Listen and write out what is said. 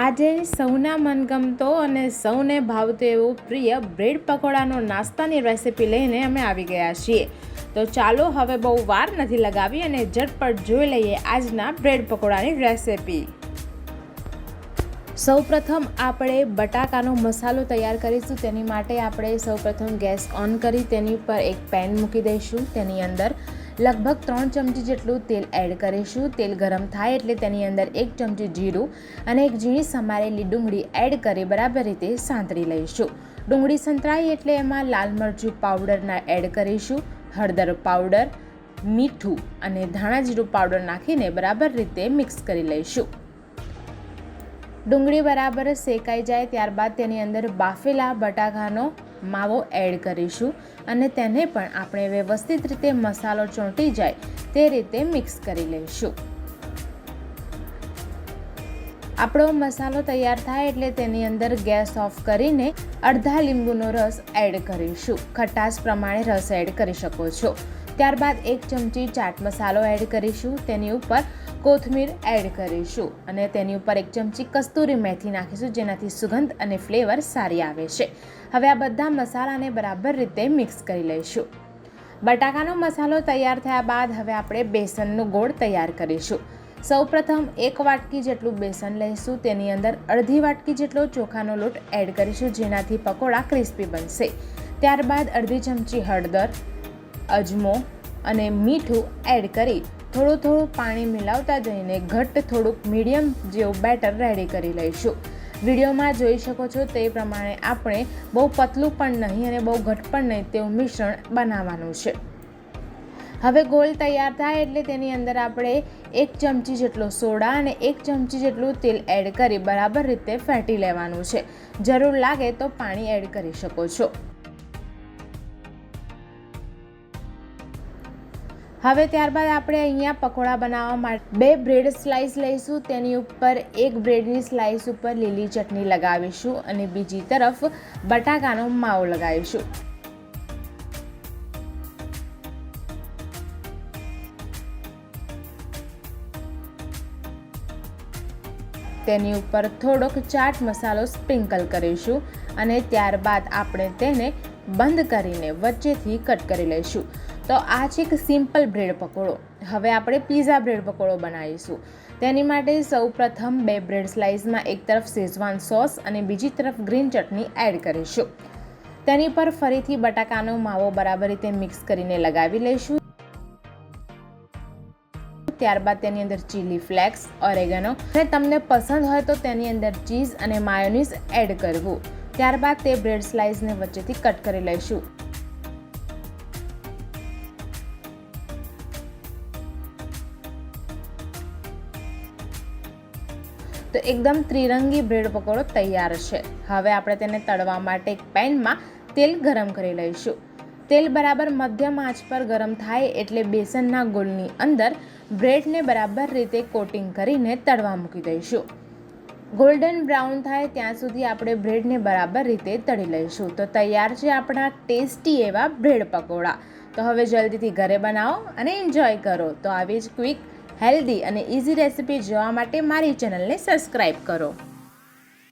આજે સૌના મનગમતો અને સૌને ભાવતો એવો પ્રિય બ્રેડ પકોડાનો નાસ્તાની રેસિપી લઈને અમે આવી ગયા છીએ. તો ચાલો હવે બહુ વાર નથી લગાવી અને ઝટપટ જોઈ લઈએ આજના બ્રેડ પકોડાની રેસિપી. સૌપ્રથમ આપણે બટાકાનો મસાલો તૈયાર કરીશું. તેની માટે આપણે સૌપ્રથમ ગેસ ઓન કરી તેની ઉપર એક પેન મૂકી દઈશું. તેની અંદર લગભગ ત્રણ ચમચી જેટલું તેલ એડ કરીશું. તેલ ગરમ થાય એટલે તેની અંદર એક ચમચી જીરું અને એક ઝીણી સમારેલી ડુંગળી એડ કરી બરાબર રીતે સાંતળી લઈશું. ડુંગળી સંતળાય એટલે એમાં લાલ મરચું પાવડરના એડ કરીશું. હળદર પાવડર મીઠું અને ધાણા જીરું પાવડર નાખીને બરાબર રીતે મિક્સ કરી લઈશું. ડુંગળી બરાબર શેકાઈ જાય ત્યારબાદ તેની અંદર બાફેલા બટાકાનો માવો એડ કરીશું અને તેને પણ આપણે વ્યવસ્થિત રીતે મસાલો ચોંટી જાય તે રીતે મિક્સ કરી લઈશું. આપણો મસાલો તૈયાર થાય એટલે તેની અંદર ગેસ ઓફ કરીને અડધા લીંબુનો રસ એડ કરીશું. ખટાશ પ્રમાણે રસ એડ કરી શકો છો. ત્યારબાદ એક ચમચી ચાટ મસાલો એડ કરીશું, તેની ઉપર કોથમીર એડ કરીશું અને તેની ઉપર એક ચમચી કસ્તુરી મેથી નાખીશું, જેનાથી સુગંધ અને ફ્લેવર સારી આવે છે. હવે આ બધા મસાલાને બરાબર રીતે મિક્સ કરી લઈશું. બટાકાનો મસાલો તૈયાર થયા બાદ હવે આપણે બેસનનો ગોળ તૈયાર કરીશું. સૌપ્રથમ એક વાટકી જેટલું બેસન લઈશું, તેની અંદર અડધી વાટકી જેટલો ચોખાનો લોટ એડ કરીશું, જેનાથી પકોડા ક્રિસ્પી બનશે. ત્યારબાદ અડધી ચમચી હળદર અજમો અને મીઠું એડ કરી થોડું થોડું પાણી મિલાવતા જઈને ઘટ્ટ થોડુંક મીડિયમ જેવું બેટર રેડી કરી લઈશું. વિડીયોમાં જોઈ શકો છો તે પ્રમાણે આપણે બહુ પતલું પણ નહીં અને બહુ ઘટ પણ નહીં તેવું મિશ્રણ બનાવવાનું છે. હવે ગોળ તૈયાર થાય એટલે તેની અંદર આપણે એક ચમચી જેટલો સોડા અને એક ચમચી જેટલું તેલ એડ કરી બરાબર રીતે ફેટી લેવાનું છે. જરૂર લાગે તો પાણી એડ કરી શકો છો. હવે ત્યારબાદ આપણે અહીંયા પકોડા બનાવવા માટે, બે બ્રેડ સ્લાઇસ લઈશું, તેની ઉપર એક બ્રેડની સ્લાઇસ ઉપર લીલી ચટણી લગાવીશું અને બીજી તરફ બટાકાનો માવો લગાવીશું. તેની ઉપર થોડોક ચાટ મસાલો સ્પ્રિંકલ કરીશું અને ત્યારબાદ આપણે તેને બંધ કરીને વચ્ચેથી કટ કરી લઈશું. તો આ છે એક સિમ્પલ બ્રેડ પકોડો. હવે આપણે પીઝા બ્રેડ પકોડો બનાવીશું. તેની માટે સૌ પ્રથમ બે બ્રેડ સ્લાઇસમાં એક તરફ શેઝવાન સોસ અને બીજી તરફ ગ્રીન ચટણી એડ કરીશું. તેની પર ફરીથી બટાકાનો માવો બરાબર રીતે મિક્સ કરીને લગાવી લઈશું. ત્યારબાદ તેની અંદર ચીલી ફ્લેક્સ ઓરેગનો અને તમને પસંદ હોય તો તેની અંદર ચીઝ અને માયોનીઝ એડ કરવું. ત્યારબાદ તે બ્રેડ સ્લાઇસને વચ્ચેથી કટ કરી લઈશું. તો એકદમ ત્રિરંગી બ્રેડ પકોડો તૈયાર છે. હવે આપણે તેને તળવા માટે એક પેનમાં તેલ ગરમ કરી લઈશું. તેલ બરાબર મધ્યમ આંચ પર ગરમ થાય એટલે બેસનના ગોળની અંદર બ્રેડને બરાબર રીતે કોટિંગ કરીને તળવા મૂકી દઈશું. ગોલ્ડન બ્રાઉન થાય ત્યાં સુધી આપણે બ્રેડને બરાબર રીતે તળી લઈશું. તો તૈયાર છે આપણા ટેસ્ટી એવા બ્રેડ પકોડા. તો હવે જલ્દીથી ઘરે બનાવો અને એન્જોય કરો. તો આવી જ ક્વિક હેલ્ધી અને ઇઝી રેસિપી જોવા માટે મારી ચેનલને સબસ્ક્રાઈબ કરો.